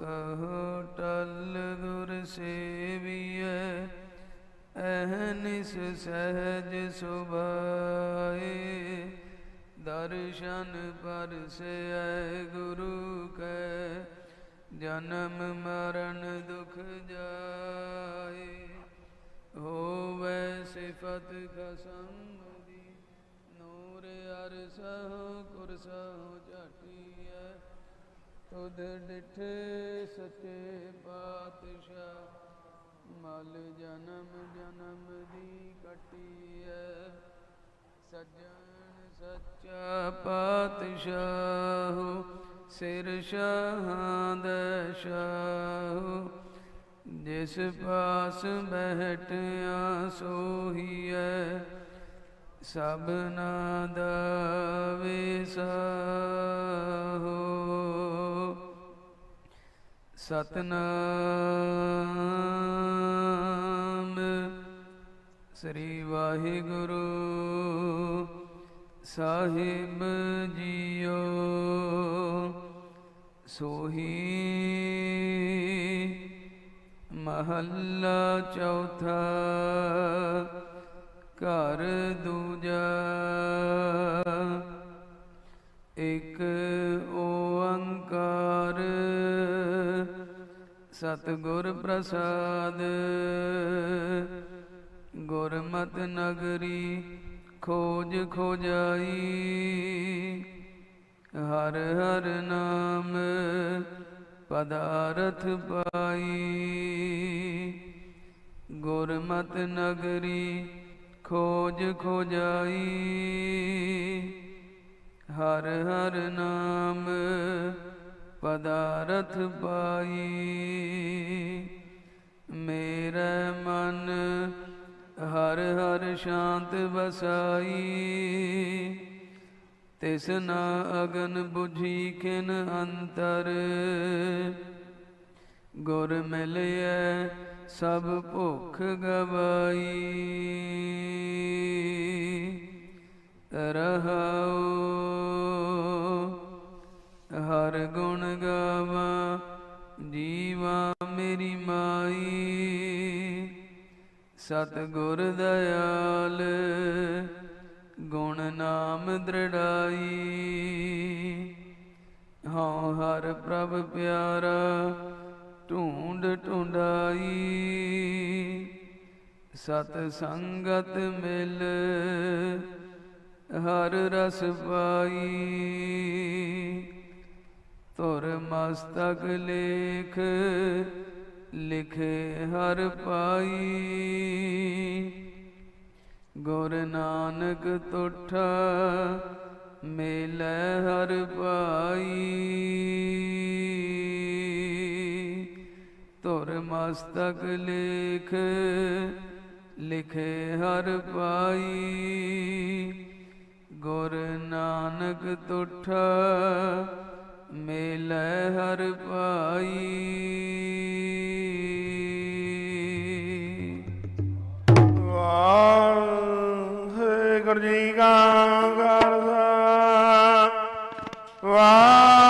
ਕਹੋ ਟਲ ਗੁਰ ਸੇਵੀਐ ਅਹਨਿਸ ਸਹਿਜ ਸੁਭਾਏ। ਦਰਸ਼ਨ ਪਰਸੈ ਗੁਰੂ ਕੈ, ਜਨਮ ਮਰਨ ਦੁਖ ਜਾਏ। ਹੋਵੇ ਸਿਫਤ ਖਸਮ ਦੀ, ਨੂਰ ਅਰਸਹੁ, ਕੁਰਸਹੁ ਝਾਟੀਐ। ਤੁਧ ਡਿਠੇ ਸੱਚੇ ਪਾਤਸ਼ਾਹ, ਮਲ ਜਨਮ ਜਨਮ ਦੀ ਕਟੀਐ। ਸੱਜਣ ਸੱਚਾ ਪਾਤਸ਼ਾਹ, ਸਿਰ ਸ਼ਾਹਾਂ ਦਾ ਸ਼ਾਹ। ਜਿਸ ਪਾਸ ਬਹਿਟਿਆ ਸੋਹੀਐ ਸਭਨਾ ਦਾ ਵਿਸਾਹੋ ਸਤਨਾਮ। ਸ੍ਰੀ ਵਾਹਿਗੁਰੂ ਸਾਹਿਬ ਜੀਓ। ਸੋਹੀ ਮਹੱਲਾ ਚੌਥਾ ਘਰ ਦੂਜਾ। ਇੱਕ ਸਤਿਗੁਰ ਪ੍ਰਸਾਦ। ਗੁਰਮਤ ਨਗਰੀ ਖੋਜ ਖੋਜਾਈ। ਹਰ ਹਰ ਨਾਮ ਪਦਾਰਥ ਪਾਈ। ਗੁਰਮਤ ਨਗਰੀ ਖੋਜ ਖੋਜਾਈ। ਹਰ ਹਰ ਨਾਮ ਪਦਾਰਥ ਪਾਈ, ਮੇਰਾ ਮਨ ਹਰ ਹਰ ਸ਼ਾਂਤ ਵਸਾਈ। ਤਿਸ ਨਾ ਅਗਨ 부ਝੀ ਖਿਨ ਅੰਤਰ, ਗੁਰ ਮਿਲਿਐ ਸਭ ਭੁੱਖ ਗਵਾਈ। ਰਹਾਉ ਜੀਵਾ ਮੇਰੀ ਮਾਈ ਸਤ ਗੁਰ ਦਇਆਲ, ਗੁਣ ਨਾਮ ਦ੍ਰਿੜਾਈ। ਹਉ ਹਰ ਪ੍ਰਭ ਪਿਆਰਾ, ਢੂੰਡ ਢੂੰਡਾਈ। ਸਤ ਸੰਗਤ ਮਿਲ, ਹਰ ਰਸ ਪਾਈ। ਤੁਰ ਮਸਤਕ ਲੇਖ, ਲਿਖੇ ਹਰ ਪਾਈ। ਗੁਰ ਨਾਨਕ ਤੁਠਾ ਮੇਲੇ ਹਰ ਪਾਈ ਤੁਰ ਮਸਤਕ ਲੇਖ, ਲਿਖੇ ਹਰ ਪਾਈ ਗੁਰ ਨਾਨਕ ਤੁਠਾ ਮੇਲੇ ਹਰ ਪਾਈ ਵਾਹਿਗੁਰੂ ਜੀ ਕਾ ਖਾਲਸਾ। ਵਾਹਿਗੁਰੂ